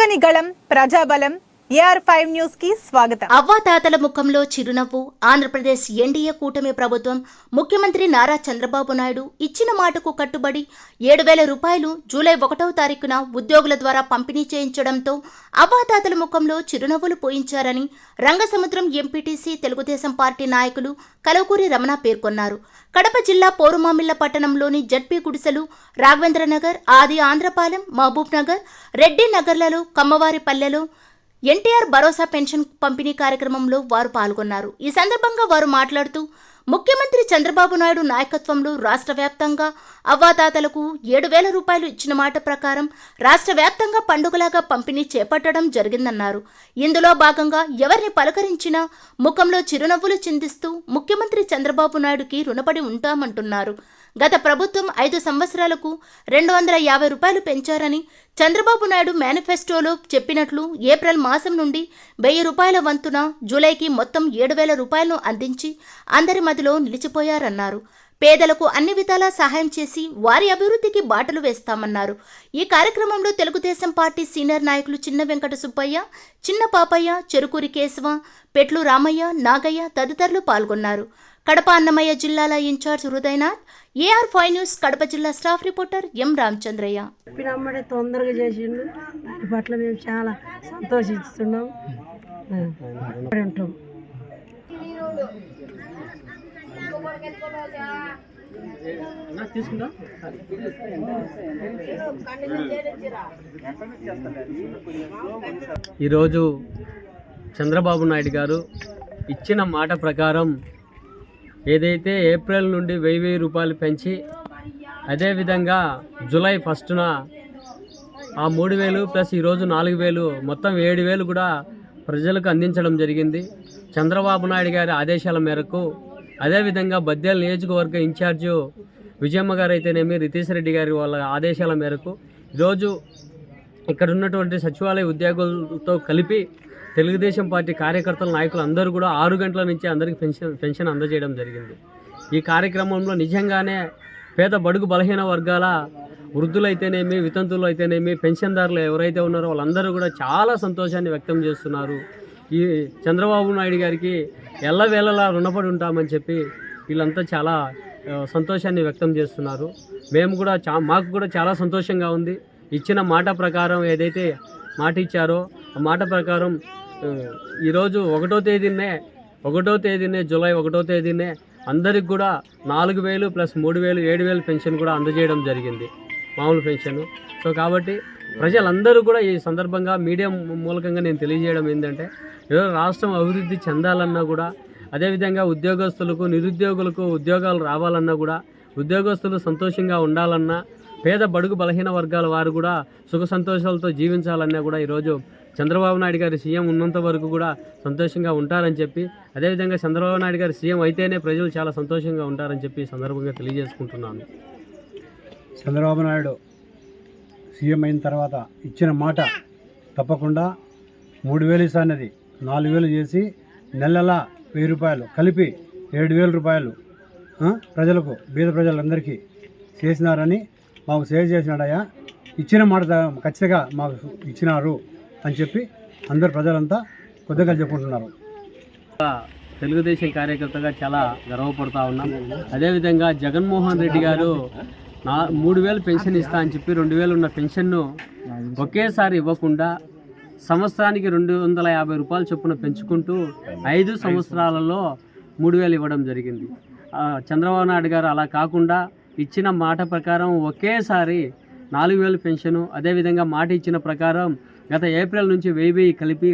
గగనిగళం ప్రజాబలం న్యూస్కి స్వాగతం. అవ్వాతాతల ముఖంలో చిరునవ్వు ఆంధ్రప్రదేశ్ ఎన్డీఏ కూటమి ప్రభుత్వం ముఖ్యమంత్రి నారా చంద్రబాబు నాయుడు ఇచ్చిన మాటకు కట్టుబడి ఏడు వేల రూపాయలు జూలై ఒకటవ తారీఖున ఉద్యోగుల ద్వారా పంపిణీ చేయించడంతో అవ్వాతాతల ముఖంలో చిరునవ్వులు పోయించారని రంగసముద్రం ఎంపీటీసీ తెలుగుదేశం పార్టీ నాయకులు కలవకూరి రమణ పేర్కొన్నారు. కడప జిల్లా పోరుమామిళ్ళ పట్టణంలోని జడ్పీ గుడిసెలు రాఘవేంద్రనగర్ ఆది ఆంధ్రపాలెం మహబూబ్ నగర్ రెడ్డి నగర్లలో కమ్మవారి పల్లెలో ఎన్టీఆర్ భరోసా పెన్షన్ పంపిణీ కార్యక్రమంలో వారు పాల్గొన్నారు. ఈ సందర్భంగా వారు మాట్లాడుతూ ముఖ్యమంత్రి చంద్రబాబు నాయుడు నాయకత్వంలో రాష్ట్ర వ్యాప్తంగా అవ్వాతాతలకు ఏడు వేల రూపాయలు ఇచ్చిన మాట ప్రకారం రాష్ట్ర వ్యాప్తంగా పండుగలాగా పంపిణీ చేపట్టడం జరిగిందన్నారు. ఇందులో భాగంగా ఎవరిని పలకరించినా ముఖంలో చిరునవ్వులు చిందిస్తూ ముఖ్యమంత్రి చంద్రబాబు నాయుడుకి రుణపడి ఉంటామంటున్నారు. గత ప్రభుత్వం ఐదు సంవత్సరాలకు రెండు వందల యాభై రూపాయలు పెంచారని చంద్రబాబు నాయుడు మేనిఫెస్టోలో చెప్పినట్లు ఏప్రిల్ మాసం నుండి వెయ్యి రూపాయల వంతున జూలైకి మొత్తం ఏడు వేల రూపాయలను అందించి అందరి మదిలో నిలిచిపోయారన్నారు. పేదలకు అన్ని విధాలా సహాయం చేసి వారి అభివృద్ధికి బాటలు వేస్తామన్నారు. ఈ కార్యక్రమంలో తెలుగుదేశం పార్టీ సీనియర్ నాయకులు చిన్న వెంకట సుబ్బయ్య చిన్న పాపయ్య చెరుకూరి కేశవ పెట్లు రామయ్య నాగయ్య తదితరులు పాల్గొన్నారు. కడప అన్నమయ్య జిల్లాల in-charge Hridayanath AR five news Kadapa జిల్లా స్టాఫ్ రిపోర్టర్ ఎం రామచంద్రయ్య. చెప్పినమ్మడే తొందరగా చేసిండు. దాని పట్ల మేము చాలా సంతోషిస్తున్నాం. ఈరోజు చంద్రబాబు నాయుడు గారు ఇచ్చిన మాట ప్రకారం ఏదైతే ఏప్రిల్ నుండి వెయ్యి వెయ్యి రూపాయలు పెంచి అదేవిధంగా జూలై ఫస్ట్న ఆ మూడు వేలు ప్లస్ ఈరోజు నాలుగు వేలు మొత్తం ఏడు వేలు కూడా ప్రజలకు అందించడం జరిగింది. చంద్రబాబు నాయుడు గారి ఆదేశాల మేరకు అదేవిధంగా బద్దెల నియోజకవర్గ ఇన్ఛార్జు విజయమ్మ గారు అయితేనేమి రితీష్ రెడ్డి గారి వాళ్ళ ఆదేశాల మేరకు ఈరోజు ఇక్కడ ఉన్నటువంటి సచివాలయ ఉద్యోగులతో కలిపి తెలుగుదేశం పార్టీ కార్యకర్తల నాయకులు అందరూ కూడా ఆరు గంటల నుంచి అందరికీ పెన్షన్ పెన్షన్ అందజేయడం జరిగింది. ఈ కార్యక్రమంలో నిజంగానే పేద బడుగు బలహీన వర్గాల వృద్ధులైతేనేమి వితంతులు అయితేనేమి పెన్షన్దారులు ఎవరైతే ఉన్నారో వాళ్ళందరూ కూడా చాలా సంతోషాన్ని వ్యక్తం చేస్తున్నారు. ఈ చంద్రబాబు నాయుడు గారికి ఎల్లవేళలా రుణపడి ఉంటామని చెప్పి వీళ్ళంతా చాలా సంతోషాన్ని వ్యక్తం చేస్తున్నారు. మేము కూడా చా మాకు కూడా చాలా సంతోషంగా ఉంది. ఇచ్చిన మాట ప్రకారం ఏదైతే మాట ఇచ్చారో ఆ మాట ప్రకారం ఈరోజు ఒకటో తేదీనే ఒకటో తేదీనే జూలై ఒకటో తేదీనే అందరికి కూడా నాలుగు వేలు ప్లస్ మూడు వేలు ఏడు వేలు పెన్షన్ కూడా అందజేయడం జరిగింది. మామూలు పెన్షన్ సో కాబట్టి ప్రజలందరూ కూడా ఈ సందర్భంగా మీడియా మూలకంగా నేను తెలియజేయడం ఏంటంటే ఏదో రాష్ట్రం అభివృద్ధి చెందాలన్నా కూడా అదేవిధంగా ఉద్యోగస్తులకు నిరుద్యోగులకు ఉద్యోగాలు రావాలన్నా కూడా ఉద్యోగస్తులు సంతోషంగా ఉండాలన్నా పేద బడుగు బలహీన వర్గాల వారు కూడా సుఖ సంతోషాలతో జీవించాలన్నా కూడా ఈరోజు చంద్రబాబు నాయుడు గారి సీఎం ఉన్నంత వరకు కూడా సంతోషంగా ఉంటారని చెప్పి అదేవిధంగా చంద్రబాబు నాయుడు గారి సీఎం అయితేనే ప్రజలు చాలా సంతోషంగా ఉంటారని చెప్పి సందర్భంగా తెలియజేసుకుంటున్నాను. చంద్రబాబు నాయుడు సీఎం అయిన తర్వాత ఇచ్చిన మాట తప్పకుండా మూడు వేలు ఇస్తానది నాలుగు వేలు చేసి నెలల వెయ్యి రూపాయలు కలిపి ఏడు వేల రూపాయలు ప్రజలకు బీద ప్రజలందరికీ చేసినారని మాకు సేవ చేసినాడయ్యా. ఇచ్చిన మాట ఖచ్చితంగా మాకు ఇచ్చినారు అని చెప్పి అందరు ప్రజలంతా కొద్దిగా చెప్పుకుంటున్నారు. తెలుగుదేశం కార్యకర్తగా చాలా గర్వపడతా ఉన్నాం. అదేవిధంగా జగన్మోహన్ రెడ్డి గారు నా మూడు వేలు పెన్షన్ ఇస్తా అని చెప్పి రెండు వేలు ఉన్న పెన్షన్ను ఒకేసారి ఇవ్వకుండా సంవత్సరానికి రెండు వందల యాభై రూపాయలు చొప్పున పెంచుకుంటూ ఐదు సంవత్సరాలలో మూడు వేలు ఇవ్వడం జరిగింది. చంద్రబాబు నాయుడు గారు అలా కాకుండా ఇచ్చిన మాట ప్రకారం ఒకేసారి నాలుగు వేలు పెన్షను అదేవిధంగా మాట ఇచ్చిన ప్రకారం గత ఏప్రిల్ నుంచి వెయ్యి వెయ్యి కలిపి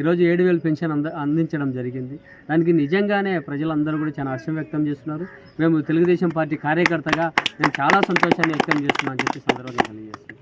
ఈరోజు ఏడు వేలు పెన్షన్ అంద అందించడం జరిగింది. దానికి నిజంగానే ప్రజలందరూ కూడా చాలా హర్షం వ్యక్తం చేస్తున్నారు. మేము తెలుగుదేశం పార్టీ కార్యకర్తగా నేను చాలా సంతోషాన్ని వ్యక్తం చేస్తున్నాను అని చెప్పి సందర్భంగా తెలియజేస్తున్నాను.